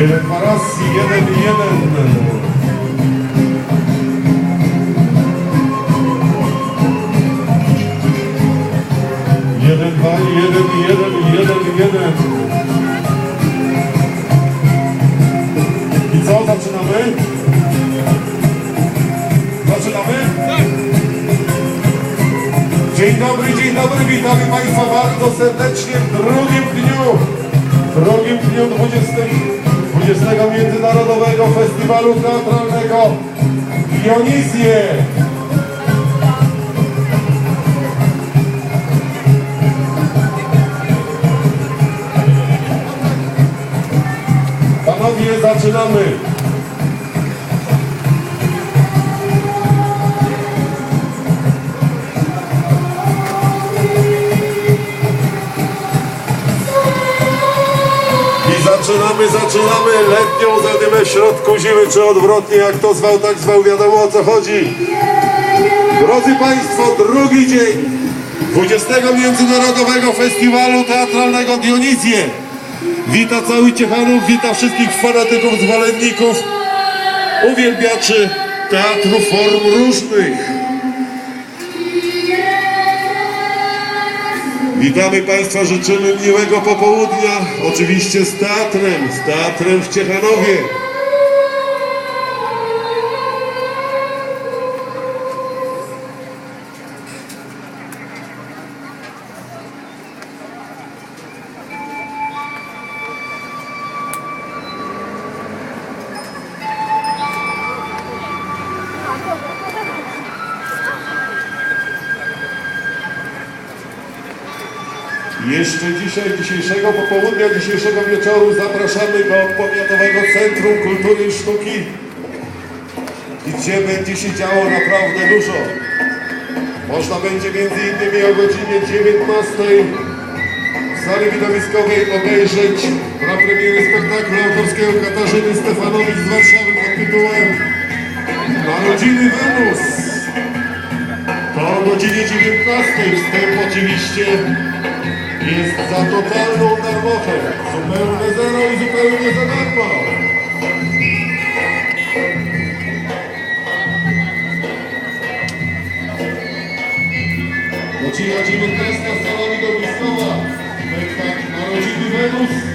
Jeden, dwa raz, jeden, jeden. Jeden, dwa, jeden, jeden, jeden, jeden. I co, zaczynamy? Zaczynamy? Dzień dobry, dzień dobry, witamy Państwa bardzo serdecznie w drugim dniu, w drugim dniu 20, 20 Międzynarodowego Festiwalu Teatralnego Dionizję. Panowie, zaczynamy. Zaczynamy, zaczynamy letnią zadymę w środku zimy, czy odwrotnie, jak to zwał, tak zwał, wiadomo o co chodzi. Drodzy Państwo, drugi dzień 20 Międzynarodowego Festiwalu Teatralnego Dionizję. Wita cały Ciechanów, wita wszystkich fanatyków, zwolenników, uwielbiaczy teatru form różnych. Witamy Państwa, życzymy miłego popołudnia, oczywiście z teatrem, z teatrem w Ciechanowie. Jeszcze dzisiaj, dzisiejszego popołudnia, dzisiejszego wieczoru zapraszamy do Powiatowego Centrum Kultury i Sztuki, gdzie będzie się działo naprawdę dużo. Można będzie między innymi o godzinie 19 w sali widowiskowej obejrzeć premierę spektaklu autorskiego Katarzyny Stefanowicz z Warszawy pod tytułem Narodziny Wenus. To o godzinie 19 wstęp oczywiście jest za totalną darmochę. Zupełne zero i zupełnie za darmo. Godzina 19 sala widowiskowa. Spektakl Narodziny Wenus.